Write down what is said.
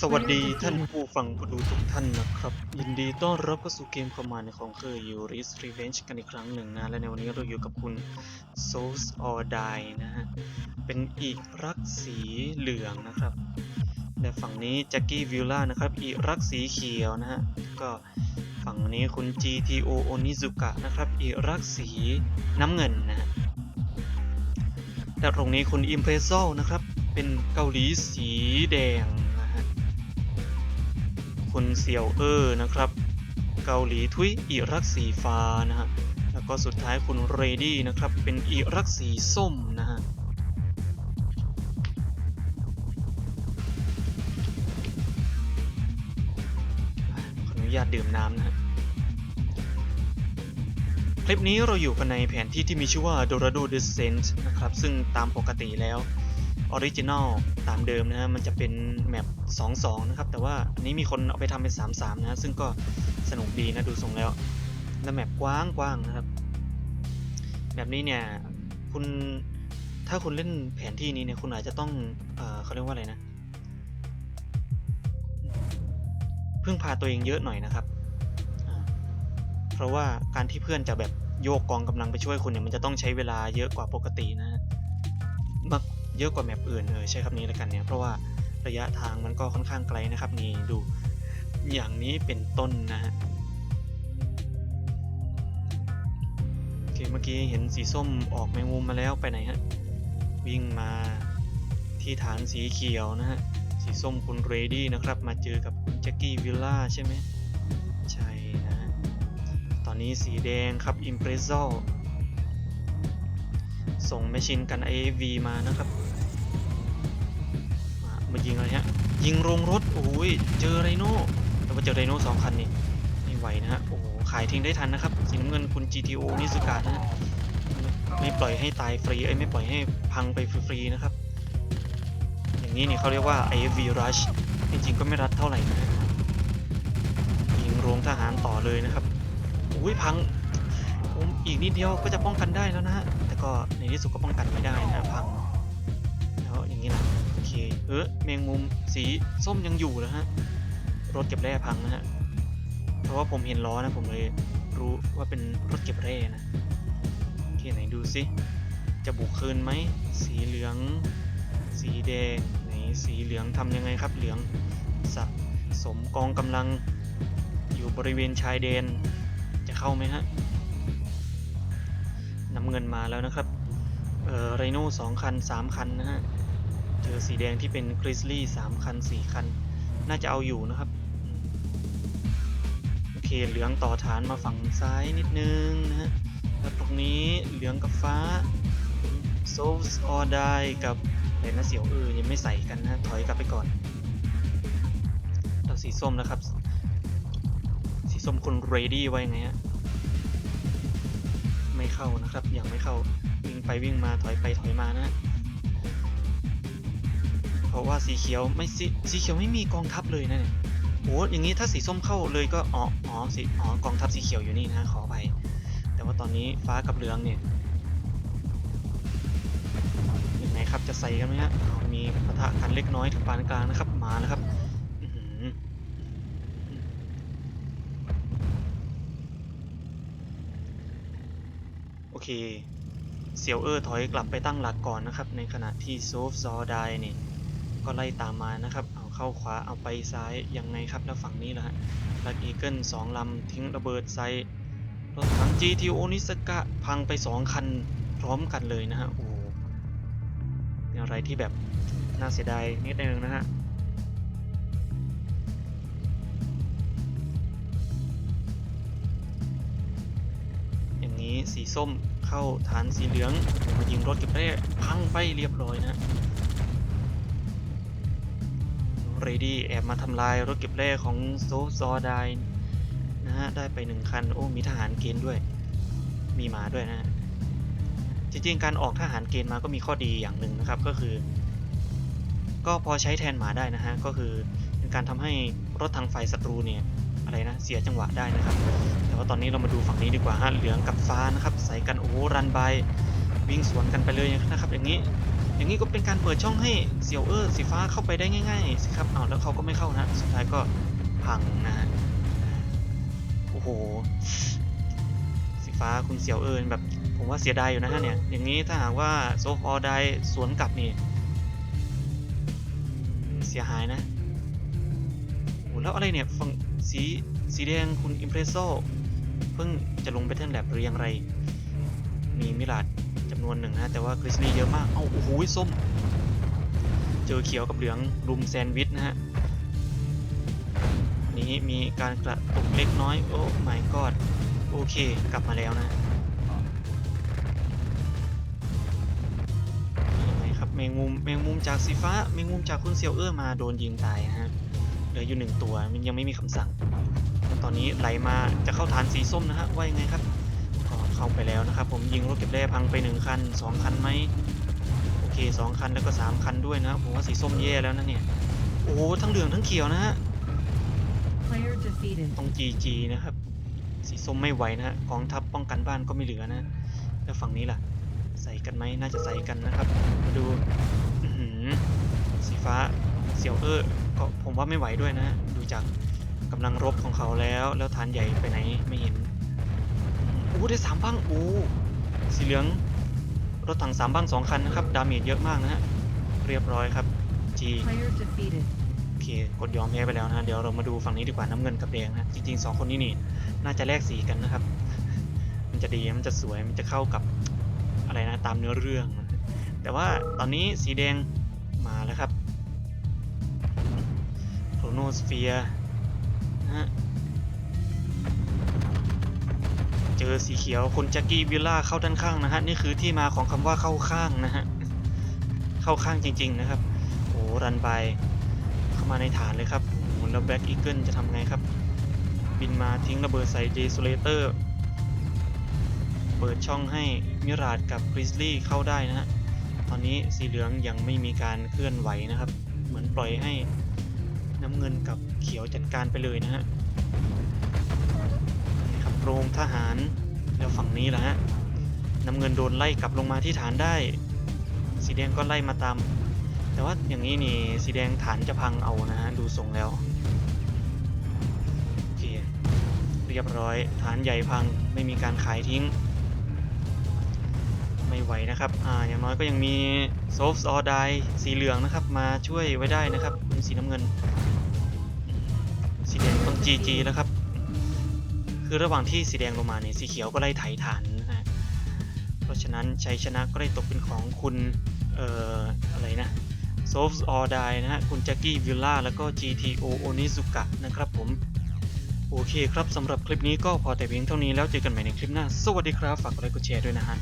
สวัสดีท่านผู้ฟังผู้ดูทุกท่านนะครับ ยินดีต้อนรับเข้าสู่เกมประมาณของเคยยูริสรีเวนจ์กันอีกครั้งหนึ่งนะ และในวันนี้เราอยู่กับคุณ Souls or Die นะฮะ เป็นอีกรักสีเหลืองนะครับ และฝั่งนี้แจ็คกี้วิลล่านะครับ อีกรักสีเขียวนะฮะ ก็ฝั่งนี้คุณ GTO Onizuka นะครับ อีกรักสีน้ำเงินนะฮะและตรงนี้คุณ i m p r e s o นะครับ เป็นเกาหลีสีแดง คุณเซียวเออร์นะครับ เกาหลีทุยอิรักสีฟ้านะฮะแล้วก็สุดท้ายคุณเรดี้นะครับ เป็นอิรักสีส้มนะฮะขออนุญาตดื่มน้ำนะฮะคลิปนี้เราอยู่กันในแผนที่ที่มีชื่อว่า Dorado Descent นะครับ ซึ่งตามปกติแล้ว ออริจินอลตามเดิมนะฮะมันจะเป็นแมป2-2 นะครับ แต่ว่าอันนี้มีคนเอาไปทำเป็น 3-3นะฮะซึ่งก็สนุกดีนะดูทรงแล้ว และแมปกว้างกว้างนะครับ แบบนี้เนี่ยคุณถ้าคุณเล่นแผนที่นี้เนี่ยคุณอาจจะต้องเออเขาเรียกว่าอะไรนะ พึ่งพาตัวเองเยอะหน่อยนะครับ เพราะว่าการที่เพื่อนจะแบบโยกกองกำลังไปช่วยคุณเนี่ยมันจะต้องใช้เวลาเยอะกว่าปกตินะฮะ เยอะกว่าแมปอื่นเออใช้คำนี้แล้วกันเนี่ยเพราะว่าระยะทางมันก็ค่อนข้างไกลนะครับนี่ดูอย่างนี้เป็นต้นนะฮะโอเคเมื่อกี้เห็นสีส้มออกแมงมุมมาแล้วไปไหนฮะวิ่งมาที่ฐานสีเขียวนะฮะสีส้มคุณเรดี้นะครับมาเจอกับคุณแจ็คกี้วิลล่าใช่ไหมใช่นะ ตอนนี้สีแดงครับ i m p r e s o ส่งแมชชินกัน AV มานะครับ มายิงอะไรฮะยิงโรงรถโอ้ยเจอไรโน่แต่ว่าเจอไรโน่สองคันนี่ไม่ไหวนะฮะโอ้โหขายทิ้งได้ทันนะครับสีน้ำเงินคุณ GTO นิสุกะนะฮะไม่ปล่อยให้ตายฟรีเอ้ไม่ปล่อยให้พังไปฟรีๆนะครับ อย่างนี้นี่เขาเรียกว่า AV Rush จริงๆก็ไม่รัดเท่าไหร่นะยิงโรงทหารต่อเลยนะครับอุ้ยพังผมอีกนิดเดียวก็จะป้องกันได้แล้วนะฮะแต่ก็ในที่สุดก็ป้องกันไม่ได้นะพังแล้วอย่างนี้นะ เค เออแมงมุมสีส้มยังอยู่นะฮะ รถเก็บแร่พังนะฮะ เพราะว่าผมเห็นล้อนะ ผมเลยรู้ว่าเป็นรถเก็บแร่นะโอเคไหนดูสิ จะบุกคืนไหม สีเหลือง สีแดง ไหนสีเหลืองทำยังไงครับ เหลืองสะสมกองกำลังอยู่บริเวณชายแดน จะเข้าไหมฮะน้ำเงินมาแล้วนะครับ เออไรโน่สองคันสามคันนะฮะ เจอสีแดงที่เป็นกริซลี่สามคันสี่คัน น่าจะเอาอยู่นะครับ โอเค เหลืองต่อฐานมาฝั่งซ้ายนิดนึงนะฮะ แล้วตรงนี้เหลืองกับฟ้า Souls or Die กับอะไรนะเสียวเออยังไม่ใส่กันนะ ถอยกลับไปก่อนแล้วสีส้มนะครับ สีส้มคุณ ready ไว้ไงฮะ ไม่เข้านะครับ ยังไม่เข้าวิ่งไปวิ่งมาถอยไปถอยมานะ ราะว่าสีเขียวไม่สีสีเขียวไม่มีกองทัพเลยนะเนี่ยโอ้อย่างนี้ถ้าสีส้มเข้าเลยก็อ๋ออ๋อสีอ๋อกองทัพสีเขียวอยู่นี่นะขอไปแต่ว่าตอนนี้ฟ้ากับเหลืองเนี่ยยังไงครับจะใส่กันไหมฮะเอามีปะทะกันเล็กน้อยถึงปานกลางนะครับมาแล้วครับโอเคเซียวเออร์ถอยกลับไปตั้งหลักก่อนนะครับ ในขณะที่โซฟซอไดเนี่ย ก็ไล่ตามมานะครับ เอาเข้าขวาเอาไปซ้ายยังไงครับแล้วฝั่งนี้ล่ะฮะลักอีเกิลสองลำทิ้งระเบิดใส่รถถัง GTO นิสกะพังไปสองคันพร้อมกันเลยนะฮะโอ้เป็นอะไรที่แบบน่าเสียดายนิดนึงนะฮะอย่างนี้สีส้มเข้าฐานสีเหลืองมายิงรถเก็บแร่พังไปเรียบร้อยนะฮะ รดี้แอบมาทำลายรถเก็บแร่ของโซซอไดนะฮะ ได้ไปหนึ่งคัน โอ้ มีทหารเกณฑ์ด้วย มีหมาด้วยนะ จริงๆ การออกทหารเกณฑ์มาก็มีข้อดีอย่างหนึ่งนะครับ ก็คือ ก็พอใช้แทนหมาได้นะฮะ ก็คือเป็นการทำให้รถทางฝ่ายศัตรูเนี่ย อะไรนะ เสียจังหวะได้นะครับ แต่ว่าตอนนี้เรามาดูฝั่งนี้ดีกว่าฮะ เหลืองกับฟ้านะครับ ใส่กันโอ้รันบวิ่งสวนกันไปเลยนะครับ อย่างนี้ อย่างนี้ก็เป็นการเปิดช่องให้เสี่ยวเออสีฟ้าเข้าไปได้ง่ายๆสิครับเอาแล้วเขาก็ไม่เข้านะสุดท้ายก็พังนะฮะโอ้โหสีฟ้าคุณเสี่ยวเอินแบบ ผมว่าเสียดายอยู่นะฮะเนี่ยอย่างนี้ถ้าหากว่าโซฟอได้สวนกลับนี่เสียหายนะโอ้แล้วอะไรเนี่ยฝั่งสีสีแดงคุณอิมเพรสโซเพิ่งจะลงไปเทนแลบหรือยังไร มีมิลาด จำนวนหนึ่งนะแต่ว่าคริสลี่เยอะมาก เอ้าโอ้โหส้ม เจอเขียวกับเหลืองรุมแซนด์วิชนะฮะ นี้มีการกระตุกเล็กน้อย โอ้ my god โอเค กลับมาแล้วนะยังไงครับแมงมุมแมงมุมจากสีฟ้าแมงมุมจากคุณเซียวเออมาโดนยิงตายนะฮะเหลืออยู่หนึ่งตัวมันยังไม่มีคำสั่ง ตอนนี้ไหลมาจะเข้าฐานสีส้มนะฮะว่ายังไงครับ เข้าไปแล้วนะครับ ผมยิงรถเก็บแร่พังไปหนึ่งคันสองคันไหมโอเคสองคันแล้วก็สามคันด้วยนะครับผมว่าสีส้มแย่แล้วนะเนี่ย โอ้โหทั้งเหลืองทั้งเขียวนะฮะ Player defeated. ต้อง GG นะครับ สีส้มไม่ไหวนะฮะกองทัพป้องกันบ้านก็ไม่เหลือนะ แล้วฝั่งนี้ล่ะ ใส่กันไหมน่าจะใส่กันนะครับมาดูอื้อหือสีฟ้าเสียวเออก็ผมว่าไม่ไหวด้วยนะ ดูจากกำลังรบของเขาแล้ว แล้วฐานใหญ่ไปไหนไม่เห็นโอ้ได้สามบังโอ้สีเหลืองรถถังสามบังสองคันนะครับดาเมจเยอะมากนะฮะเรียบร้อยครับ G Player defeated. โอเคกดยอมแพ้ไปแล้วนะเดี๋ยวเรามาดูฝั่งนี้ดีกว่าน้ำเงินกับแดงนะจริงๆสองคนนี้นี่น่าจะแลกสีกันนะครับ มันจะดีมันจะสวยมันจะเข้ากับอะไรนะตามเนื้อเรื่องนะแต่ว่าตอนนี้สีแดงมาแล้วครับโครโนสเฟียนะฮะ เจอสีเขียวคนแจ็กกี้วิลล่าเข้าด้านข้างนะฮะนี่คือที่มาของคำว่าเข้าข้างนะฮะเข้าข้างจริง ๆนะครับโอ้รันไปเข้ามาในฐานเลยครับโอ้แล้วแบ็กอีเกิลจะทำไงครับ บินมาทิ้งระเบิดใส่เด s o เลเตอร์เปิดช่องให้มิราดกับกริซลี่เข้าได้นะฮะตอนนี้สีเหลืองยังไม่มีการเคลื่อนไหวนะครับ เหมือนปล่อยให้น้ำเงินกับเขียวจัดการไปเลยนะฮะ โรงทหาร แล้วฝั่งนี้ล่ะฮะน้ำเงินโดนไล่กลับลงมาที่ฐานได้ สีแดงก็ไล่มาตามแต่ว่าอย่างนี้นี่สีแดงฐานจะพังเอานะฮะดูทรงแล้วโอเคเรียบร้อยฐานใหญ่พังไม่มีการขายทิ้ง ไม่ไหวนะครับอ่าอย่างน้อยก็ยังมีโซฟต์ออไดสีเหลืองนะครับมาช่วยไว้ได้นะครับเป็นสีน้ำเงิน สีแดงต้อง GG แล้วครับ คือระหว่างที่สีแดงลงมาเนี่ยสีเขียวก็ไล่ไถฐานนะฮะเพราะฉะนั้นชัยชนะก็ได้ตกเป็นของคุณ เอ่อ อะไรนะโซฟส์ออไดนะฮะ คุณแจ็คกี้วิลล่าแล้วก็ GTO โอนิซุกะนะครับผม โอเคครับสำหรับคลิปนี้ก็พอแต่เพียงเท่านี้แล้วเจอกันใหม่ในคลิปหน้า สวัสดีครับ ฝากกดไลค์กดแชร์ด้วยนะฮะ